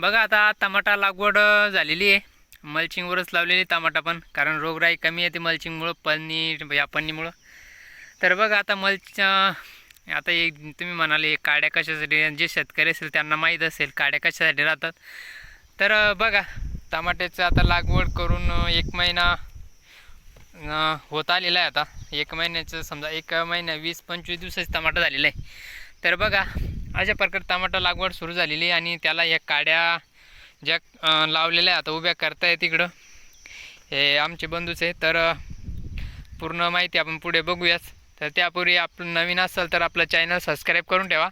बघा आता टमाटा लागवड झालेली आहे. मल्चिंगवरच लावलेली टमाटा पण कारण रोगराई कमी येते मल्चिंगमुळं पन्नी या पन्नीमुळं तर बघा आता मल्च आता एक तुम्ही म्हणाले काड्या कशासाठी जे शेतकरी असेल त्यांना माहीत असेल काड्या कशासाठी राहतात. तर बघा टमाट्याचं आता लागवड करून एक महिना होत आलेला आहे आता. एक महिन्याचं समजा एक महिना वीस पंचवीस दिवसाचं टमाटा झालेला आहे. तर बघा अशा प्रकारे टमाटा लागवड सुरू झालेली आहे आणि त्याला या काड्या ज्या लावलेल्या आहे आता उभ्या करताय तिकडं हे आमचे बंधूच आहे तर पूर्ण माहिती आपण पुढे बघूयाच तर त्यापूर्वी आपण नवीन असाल तर आपलं चॅनल सबस्क्राईब करून ठेवा.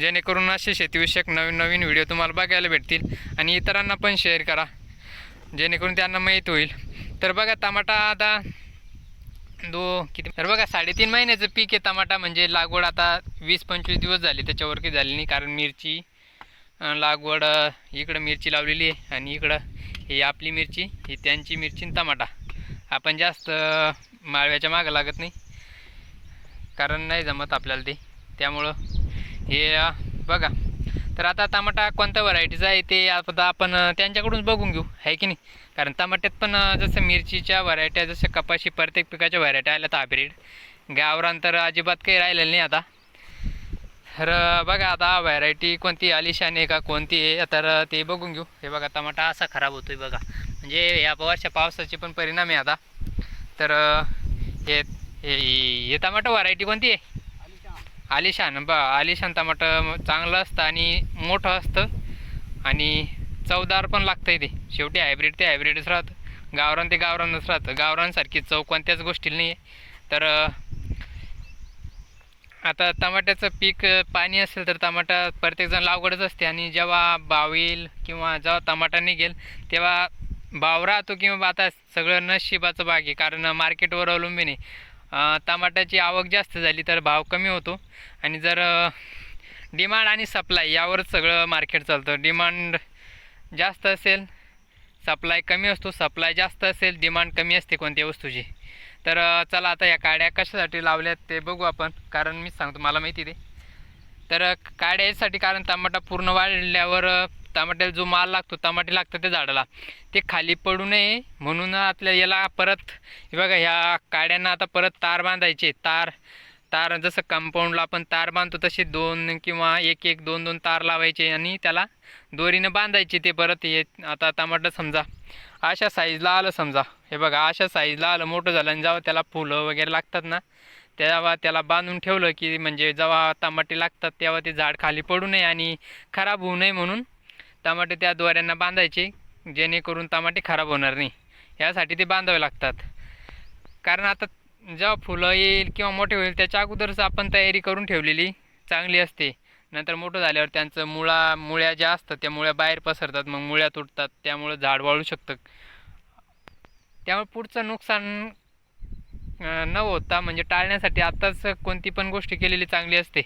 जेणेकरून असे शेतीविषयक नवीन नवीन व्हिडिओ तुम्हाला बघायला भेटतील आणि इतरांना पण शेअर करा. जेणेकरून त्यांना माहीत होईल. तर बघा टमाटा आता दो किती? तर बघा साडेतीन महिन्याचं पीक आहे टमाटा म्हणजे लागवड आता वीस पंचवीस दिवस झाले त्याच्यावर काही झाली नाही कारण मिरची लागवड इकडं मिरची लावलेली आहे आणि इकडं ही आपली मिरची ही त्यांची मिरची आणि टमाटा. आपण जास्त माळव्याच्या मागं लागत नाही कारण नाही जमत आपल्याला ते. त्यामुळं हे बघा. तर आता टमाटा कोणत्या व्हरायटीचा आहे ते आता आपण त्यांच्याकडून बघून घेऊ. आहे की नाही? कारण टमाट्यात पण जसं मिरचीच्या व्हरायट्या जसं कपाशी प्रत्येक पिकाच्या व्हरायट्या आल्या तर हायब्रिड गावरान तर अजिबात काही राहिलेलं नाही आता. तर बघा आता व्हरायटी कोणती आलिशान आहे का कोणती आहे तर ते बघून घेऊ. हे बघा टमाटा असा खराब होतोय बघा. म्हणजे या वर्षा पावसाचे पण परिणाम आहे आता. तर हे हे हे टमाटो व्हरायटी कोणती आहे? आलिशान बा आलिशान टमाटं चांगलं असतं आणि मोठं असतं. आणि चवदार पण लागतं ते. शेवटी हायब्रिड ते हायब्रिडच राहतं. गावरान ते गावरानच राहतं. गावरानसारखी चव कोणत्याच गोष्टीला नाही आहे तर आता टमाट्याचं पीक पाणी असेल तर टमाटा प्रत्येकजण लावगडच असते. आणि जेव्हा भाव येईल किंवा जेव्हा टमाटा निघेल तेव्हा भाव राहतो किंवा आता सगळं नशिबाचं बाग आहे. कारण मार्केटवर अवलंबून आहे. टमाट्याची आवक जास्त झाली तर भाव कमी होतो. आणि जर डिमांड आणि सप्लाय यावरच सगळं मार्केट चालतं. डिमांड जास्त असेल सप्लाय कमी असतो. सप्लाय जास्त असेल डिमांड कमी असते कोणत्या वस्तूची. तर चला आता या काड्या कशासाठी लावल्यात ते बघू आपण. कारण मी सांगतो मला माहिती ते तर अं, काड्या यासाठी कारण टमाटा पूर्ण वाढल्यावर टमाट्याला जो माल लागतो टमाटे लागतं त्या झाडाला. ते खाली पडू नये. म्हणून आपल्या याला परत बघा ह्या काड्यांना आता परत तार बांधायचे. तार तार जसं कंपाऊंडला आपण तार बांधतो तसे दोन किंवा एक एक दोन दोन तार लावायचे आणि त्याला दोरीनं बांधायचे ते परत. हे आता टमाटर समजा अशा साईजला आलं समजा. हे बघा अशा साईजला आलं मोठं झालं आणि जेव्हा त्याला फुलं वगैरे लागतात ना तेव्हा त्याला बांधून ठेवलं की म्हणजे जेव्हा टमाटे लागतात तेव्हा ते झाड खाली पडू नये आणि खराब होऊ नये म्हणून टमाटे त्या दोऱ्यांना बांधायचे जेणेकरून टमाटे खराब होणार नाही. यासाठी ते बांधावे लागतात. कारण आता जेव्हा फुलं येईल किंवा मोठे होईल त्याच्या अगोदरच आपण तयारी करून ठेवलेली चांगली असते. नंतर मोठं झाल्यावर त्यांचं मुळा मुळ्या ज्या असतात त्या मुळ्या बाहेर पसरतात मग मुळ्या तुटतात त्यामुळं झाड वाळू शकतं. त्यामुळे पुढचं नुकसान न होता म्हणजे टाळण्यासाठी आत्ताच कोणती पण गोष्ट केलेली चांगली असते.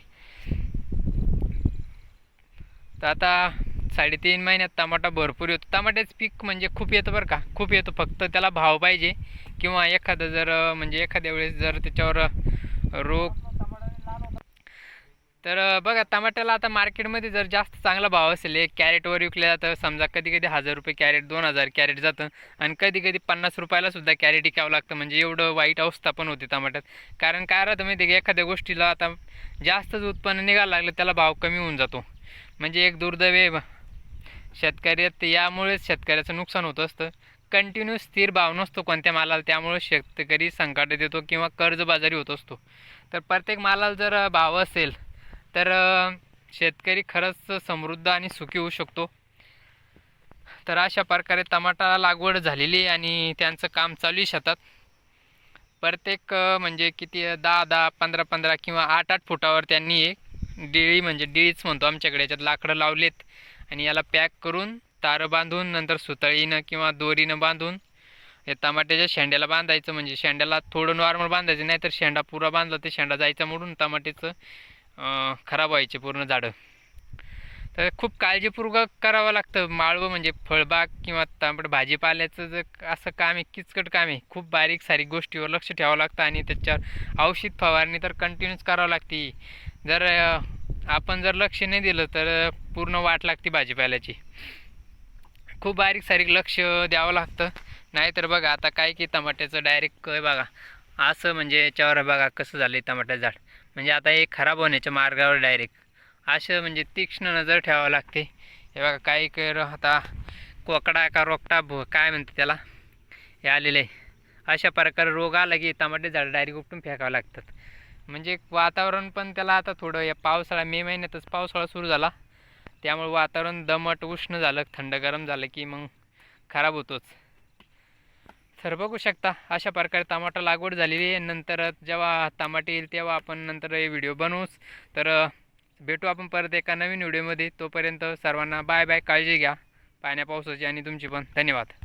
तर आता साडेतीन महिन्यात टमाटा भरपूर येतो. टमाट्याचं पीक म्हणजे खूप येतं बरं का. खूप येतो. फक्त त्याला भाव पाहिजे. किंवा एखादं जर म्हणजे एखाद्या वेळेस जर त्याच्यावर रोग तर बघा टमाट्याला आता मार्केटमध्ये जर जास्त चांगला भाव असेल एक कॅरेटवर विकलं जातं समजा कधी कधी हजार रुपये कॅरेट दोन हजार कॅरेट जातं. आणि कधी कधी पन्नास रुपयालासुद्धा कॅरेट विकावं लागतं. म्हणजे एवढं वाईट अवस्था पण होते टमाट्यात. कारण काय राहतं माहिती की? एखाद्या गोष्टीला आता जास्तच उत्पन्न निघायला लागलं त्याला भाव कमी होऊन जातो. म्हणजे एक दुर्दैव शेतकऱ्यात यामुळेच शेतकऱ्याचं नुकसान होत असतं. कंटिन्यू स्थिर भाव नसतो कोणत्या मालाला त्यामुळे शेतकरी संकटात येतो किंवा कर्जबाजारी होत असतो. तर प्रत्येक मालाला जर भाव असेल तर शेतकरी खरंच समृद्ध आणि सुखी होऊ शकतो. तर अशा प्रकारे टमाटा लागवड झालेली आहे आणि त्यांचं काम चालू आहे शेतात. प्रत्येक म्हणजे किती दहा दहा पंधरा पंधरा किंवा आठ आठ फुटावर त्यांनी एक डिळी म्हणजे डिळीच म्हणतो आमच्याकडे याच्यात लाकडं लावलेत. आणि याला पॅक करून तारं बांधून नंतर सुतळीनं किंवा दोरीनं बांधून या टमाट्याच्या शेंड्याला बांधायचं. म्हणजे शेंड्याला थोडं नॉर्मल बांधायचं नाही तर शेंडा पुरा बांधला तर शेंडा जायचा मोडून टमाट्याचं खराब व्हायचे पूर्ण झाडं. तर खूप काळजीपूर्वक करावं लागतं. माळवं म्हणजे फळबाग किंवा तांबड भाजीपाल्याचं जर असं काम आहे किचकट काम आहे खूप बारीक सारीक गोष्टीवर लक्ष ठेवावं लागतं आणि त्याच्यावर औषध फवारणी तर कंटिन्यूच करावं लागते. जर आपण जर लक्ष नाही दिलं तर पूर्ण वाट लागते भाजीपाल्याची. खूप बारीक सारीक लक्ष द्यावं लागतं. नाहीतर बघा आता काय की टमाट्याचं डायरेक्ट बघा. असं म्हणजे याच्यावर बघा कसं झालं टमाट्याचं झाड. म्हणजे आता हे खराब होण्याच्या मार्गावर डायरेक्ट असं म्हणजे तीक्ष्ण नजर ठेवावं लागते. हे बघा काही कर आता कोकडा का रोकटा भो काय म्हणते त्याला? हे आलेलं आहे. अशा प्रकारे रोग आला की टमाटे झाड डायरेक्ट उपटून फेकावं लागतात. म्हणजे वातावरण पण त्याला आता थोडं या पावसाळा मे महिन्यातच पावसाळा सुरू झाला. त्यामुळे वातावरण दमट उष्ण झालं थंड गरम झालं की मग खराब होतोच. तर बघू शकता अशा प्रकारे टमाटा लागवड झालेली आहे. नंतर जेव्हा टमाटे येईल तेव्हा आपण नंतर हे व्हिडिओ बनवूच. तर भेटू आपण परत एका नवीन व्हिडिओमध्ये. तोपर्यंत सर्वांना बाय बाय काळजी घ्या. पाण्या पावसाची आणि तुमची पण. धन्यवाद.